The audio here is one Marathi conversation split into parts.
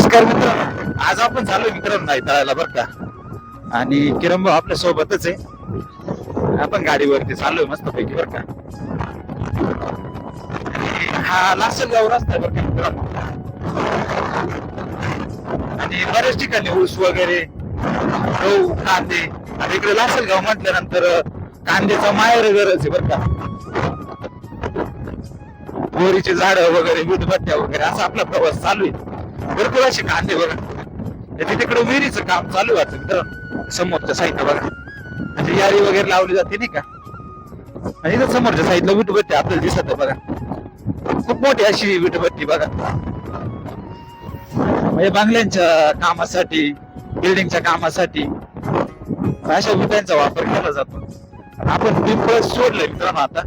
नमस्कार मित्र. आज आपण चालू मित्रांनो नाही तळायला बरं का. आणि किरण भाऊ आपल्या सोबतच आहे. आपण गाडीवरती चाललोय मस्त पैकी बरं का. हा लासलगाव रस्ता आहे बरं का मित्रांनो आणि बऱ्याच ठिकाणी ऊस वगैरे गहू कांदे. आणि इकडे लासलगाव म्हटल्यानंतर कांद्याचा माहेर गरज आहे बरं का. बोरीचे झाड वगैरे विटभट्ट्या वगैरे असा आपला प्रवास चालू आहे. भरपूर असे कांदे बघा. त्याच्या तिकडे विहिरीचं काम चालू आहे वाटतं मित्रांनो समोरच्या साईडला बघा. म्हणजे यारी वगैरे लावली जाते नाही का? आणि इथं समोरच्या साईडला विटभट्टी आपल्याला दिसत आहे बघा. खूप मोठी अशी विटभट्टी बघा. म्हणजे बांगल्यांच्या कामासाठी बिल्डिंगच्या कामासाठी अशा विटांचा वापर केला जातो. आपण पिंपळ सोडलंय मित्रांनो आता.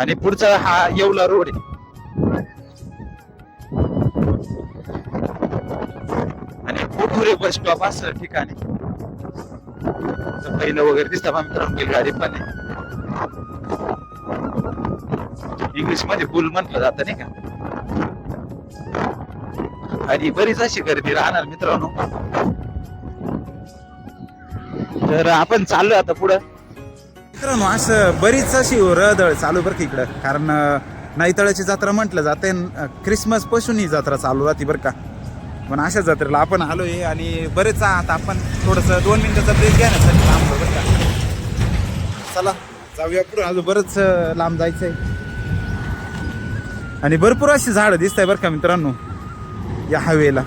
आणि पुढचा हा येवला रोड आहे. आणि बस स्टॉप असं ठिकाणी. पहिलं वगैरे दिसतं बा मित्रांनो गेली गाडी पण इंग्लिशमध्ये पूल म्हटलं जातं नाही का? आणि बरीच अशी गर्दी राहणार मित्रांनो. तर आपण चाललो आता पुढं. मित्रांनो असं बरीच अशी रदळ चालू बरं की इकडं. कारण नाईतळाची जत्रा म्हटलं जाते क्रिसमसपासून ही जत्रा चालू राहते बरं का. पण अशा जत्रेला आपण आलो आहे आणि बरेच आता आपण थोडस दोन मिनिटाचा ब्रेक घेण्यासाठी लांब बरं का. चला जाऊया पुढे. अजून बरंच लांब लांब जायचंय. आणि भरपूर अशी झाडं दिसत आहे बरं का मित्रांनो या हवेला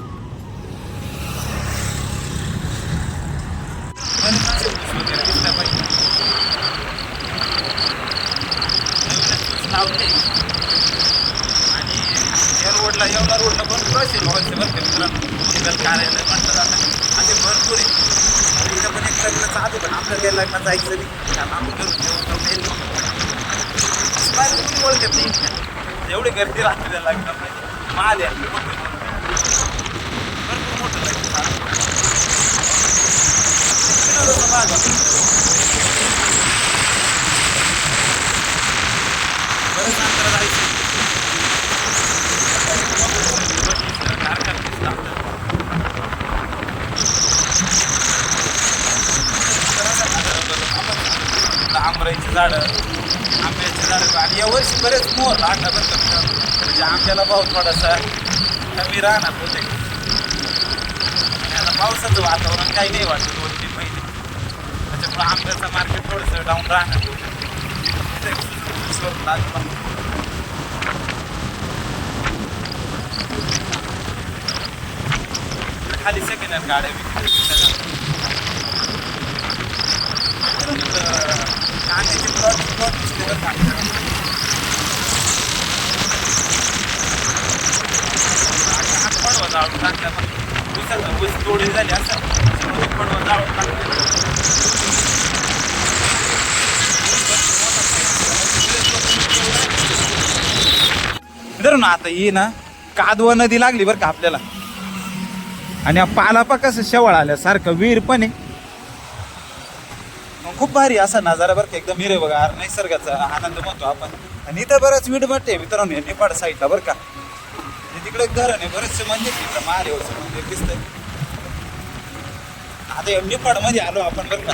आणि या रोडला येवला रोडला भरपूर असे लोकांचे बरं का मित्रांनो मुनिसिपल कार्यालय म्हटलं जातं असे भरपूर आहे. इथं पण एक लग्न चालू पण आपल्याला काही लग्न जायचं नाही. कारण आपण घरून जेवण खाऊन येईल. बाहेर कोणी ओळखत नाही. एवढी गर्दी राहते त्या लग्नामध्ये माल आहे. भरपूर मोठं लग्न चालू. विनोदाचा भाग आहे. बरंच अंतर जायचं आंबराईची झाडं आंब्याची झाडं आणि यावर्षी बरेच मोर लागणार बरं का. म्हणजे आंब्याला भाव थोडासा कमी राहणार होते. आता पावसाचं वातावरण काही नाही वाटत दोन तीन महिने. त्याच्यामुळं आंब्याचं मार्केट थोडंसं डाऊन राहणार. इथे खाली सेकंड हँड गाड्या विकत कांद्याचे प्लॉट प्लॉट दिसले बरं का आता हा पडवा जाळून टाकला पण ऊसाचा ऊस तोडी झाली असं त्यामुळे पडवा जाळून टाकला मित्रांनो आता ही ना कादवा नदी लागली बरं का आपल्याला. आणि पालापा कसं शेवळ आल्यासारखं विहीर पण आहे. मग खूप भारी असा नजारा बरं का एकदम हिरे बघा निसर्गाचा आनंद म्हणतो आपण. आणि इथं बरंच विडबट आहे मित्रांनो हे नेपाळ साईडला बरं का. तिकडे एक धरण आहे बरेचसे मंदिर तिकडं महादेवाचं मंदिर दिसतंय. आता या नेपाळमध्ये आलो आपण बरं का.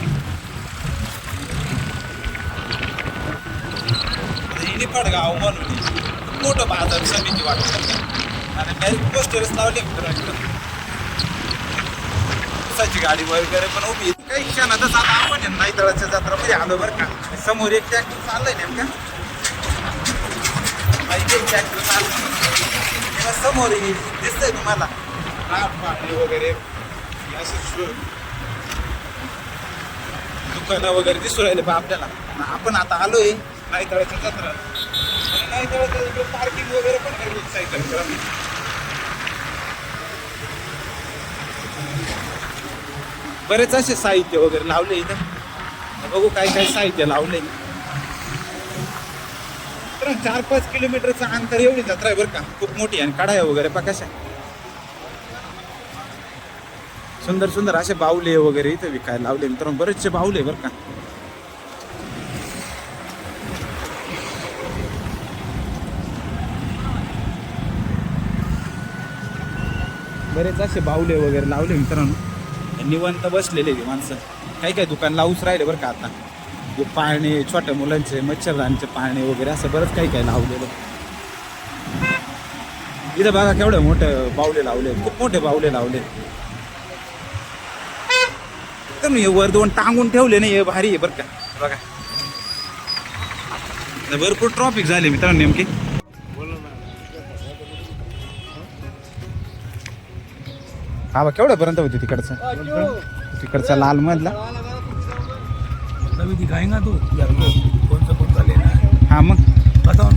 नेपाळ गाव म्हणून मोठं बाजार समिती वाटत. आणि काही पोस्टरच लावले मित्रांनो ऊसाची गाडी वगैरे पण उभी काही क्षणातच आता आपण आहे नाईतळाच्या जत्रामध्ये आलो बरं का. समोर एक ट्रॅक्टर चाललंय नेमका. एक ट्रॅक्टर चाललं समोर दिसतंय तुम्हाला. पाणी वगैरे असं दुकानं वगैरे दिसू राहिले बा आपल्याला. आपण आता आलोय नाईतळाच्या जत्रा आणि नाईतळाच्या पार्किंग वगैरे पण गरजेचं आहे बरेच असे साहित्य वगैरे लावले इथं. बघू काय काय साहित्य लावले. तर चार पाच किलोमीटरचं अंतर एवढी जत्रा आहे बरं का. खूप मोठी आणि कढाया वगैरे पा कशा सुंदर सुंदर असे बावले वगैरे इथं विकायला लावले. मित्रांनो बरेचसे बावले बरं का. बरेच असे बावले वगैरे लावले मित्रांनो. निवंत बसलेले ते माणसं. काही काही दुकान लावूच राहिले बरं का आता. जे पाळणे छोट्या मुलांचे मच्छरदानचे पाळणे वगैरे असं बरंच काही काही लावलेलं. इथं बघा केवढे मोठे बावले लावले. खूप मोठे बावले लावले. तर हे वर दोन टांगून ठेवले नाही हे भारी आहे बरं का. बघा. भरपूर ट्रॉफिक झाली मित्रांनो नेमकी. हा बा केवढ्यापर्यंत होती तिकडचं? तिकडचा लाल मधला तभी दिखाएगा तू. यार को कौन सा कौन सा लेना है हा मग. बताओ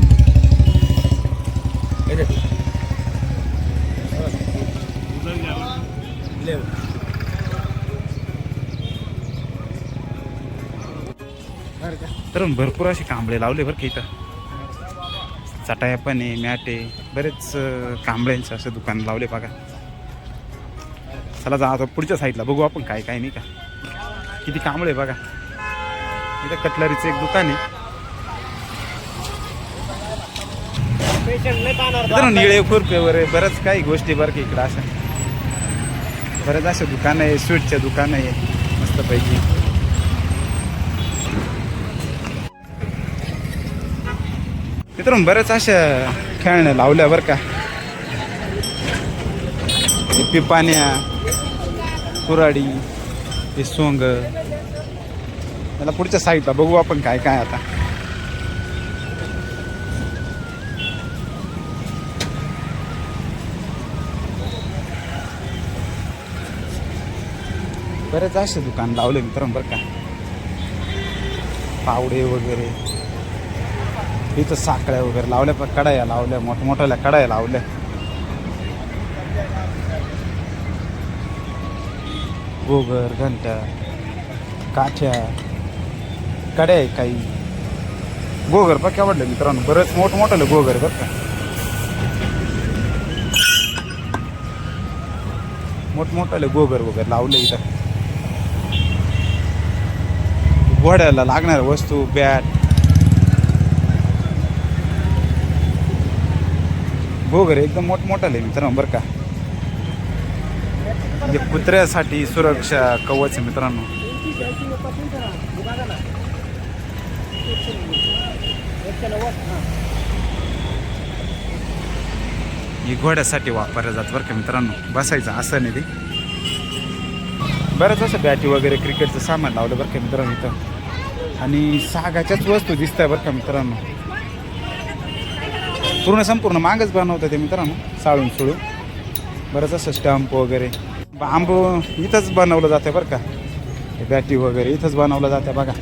तर भरपूर असे कांबळे लावले बरं का इथं. चटाया पण आहे मॅट आहे बरेच कांबळ्यांचं असं दुकान लावले बघा. चला जा आता पुढच्या साईडला बघू आपण काय काय नाही का. किती कांबळे बघा. इथं कटलरीचं एक दुकान आहे. निळे खुरपे वगैरे बरंच काही गोष्टी बरं का इकडं असं बरेच असे दुकान आहे स्वीटचे दुकान आहे. मस्तपैकी. मित्रांनो बरेच अशा खेळण्या लावल्या बरं का. पिपाण्या. कुराडी हे सोंग. त्याला पुढच्या साईडला बघू आपण काय काय आता. बरेच असे दुकान लावले मित्रांनो बरं का? पावडे वगैरे. इथं साखळ्या वगैरे लावल्या पण कडाया लावल्या मोठमोठ्याल्या कडाया लावल्या. गोगर घंटा काठ्या कड्या आहे काही. गोगर पण वाटलं मित्रांनो. बरंच मोठमोठं गोगर बरं का. मोठमोठाले गोगर वगैरे लावले इथं. घोड्याला लागणाऱ्या वस्तू बॅट. गोगर एकदम मोठमोठाले मित्रांनो बरं का. म्हणजे कुत्र्यासाठी सुरक्षा कवच मित्रांनो. ही घोड्यासाठी वापरल्या जात बरं का मित्रांनो. बसायचं असं नाही ते. बरंच असं बॅटी वगैरे क्रिकेटचं सामान लावलं बरं का मित्रांनो इथं. आणि सागाच्याच वस्तू दिसत आहे बरं का मित्रांनो. पूर्ण संपूर्ण मागच बनवतं ते मित्रांनो साळून सुळून. बरंच असं स्टंप वगैरे. बांबू इथंच बनवलं जाते बरं का. हे बॅटी वगैरे इथंच बनवलं जाते बघा.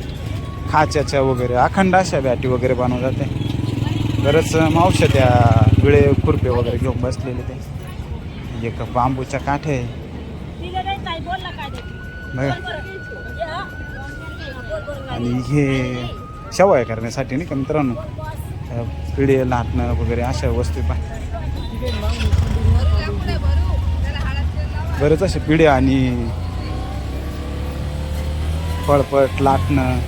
खाच्याच्या वगैरे अखंड अशा बॅटी वगैरे बनवलं जाते बरंच मावश्या त्या विळे खुरपे वगैरे घेऊन बसलेले ते. एक बांबूच्या काठे आहे. बरं. आणि हे शेवाय करण्यासाठी नाही का मित्रांनो? पिढे लाटणं वगैरे अशा वस्तू पाहिजे बरेच असे पिढे आणि फळपट लाटणं.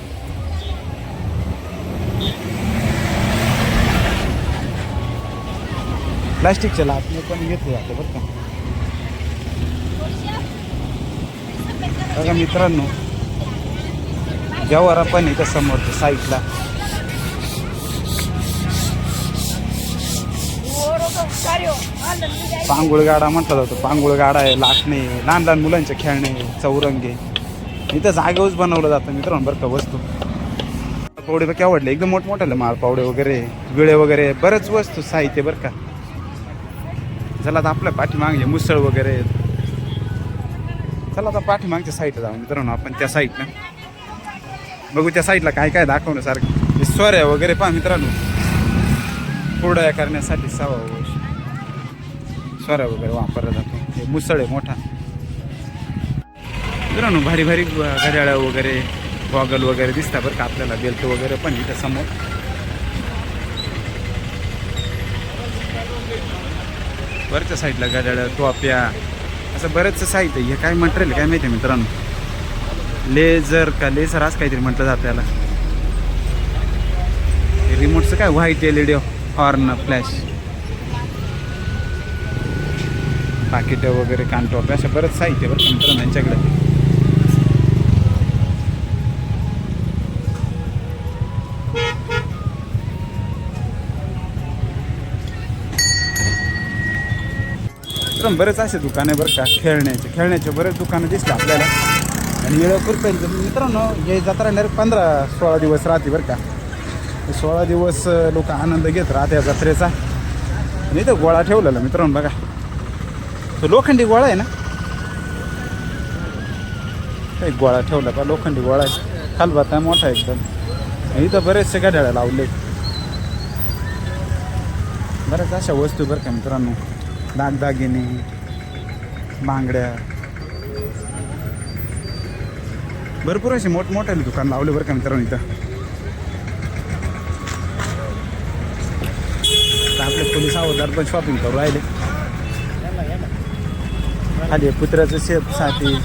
प्लास्टिकचे लाटणे पण येते आता बरं का. बघा मित्रांनो जवारा पण इथं समोरच्या साईडला? हो, पांगुळ गाडा म्हटलं जातं. पांगुळ गाडा आहे लाटणे लहान लहान मुलांचे खेळणे चौरंगे. इथं जागेवरच बनवलं जातं मित्रांनो बरं का वस्तू. पावडे बघ आवडले एकदम मोठमोठ्याले माळ पावडे वगैरे विळे वगैरे बरंच वस्तू साहित्य बरं का. चला आता आपल्या पाठीमागे मुसळ वगैरे. चला आता पाठीमागच्या साईडला जाऊ मित्रांनो आपण त्या साईडनं बघू त्या साईडला काय काय दाखवणं सारखं स्वऱ्या वगैरे पहा मित्रांनो. पुढ्या करण्यासाठी सवा स्वऱ्या वगैरे वापरला जातो. हे मुसळ आहे मोठा. मित्रांनो भारी भारी घड्याळ्या वगैरे गॉगल वगैरे दिसतात बरं का आपल्याला बेल्ट वगैरे पण इथं समोर. वरच्या साईडला घड्याळ्या टोप्या असं बरंचसं साहित्य हे काय मटेरियल काय माहिती आहे मित्रांनो? लेझर का लेझर असं काहीतरी म्हटलं जातं त्याला रिमोटचं काय white L E D horn flash पाकिटं वगैरे कानटॉप अशा बरंच साहित्य बरं का मित्रांनो यांच्याकडे. बरेच असे दुकान आहे बरं का खेळण्याचे. खेळण्याचे बरेच दुकानं दिसले आपल्याला. आणि येळपूर पेंट मित्रांनो हे जत्रा डायरेक्ट पंधरा सोळा दिवस राहते बरं का. सोळा दिवस लोक आनंद घेत राहते या जत्रेचा. आणि इथं गोळा ठेवलेला मित्रांनो बघा. तो लोखंडी गोळा आहे ना? एक गोळा ठेवला का? लोखंडी गोळा आहे. खालबाता मोठा आहे एकदम. इथं बरेचसे गाड्या लावले. बऱ्याच अशा वस्तू बरं का मित्रांनो. दागदागिने बांगड्या. भरपूर असे मोठमोठे दुकान लावले बरं का मित्रांनो इथं. तर आपले पोलीस अवधार पण शॉपिंग करू राहिले. खाली कुत्र्याचं शेपसाठी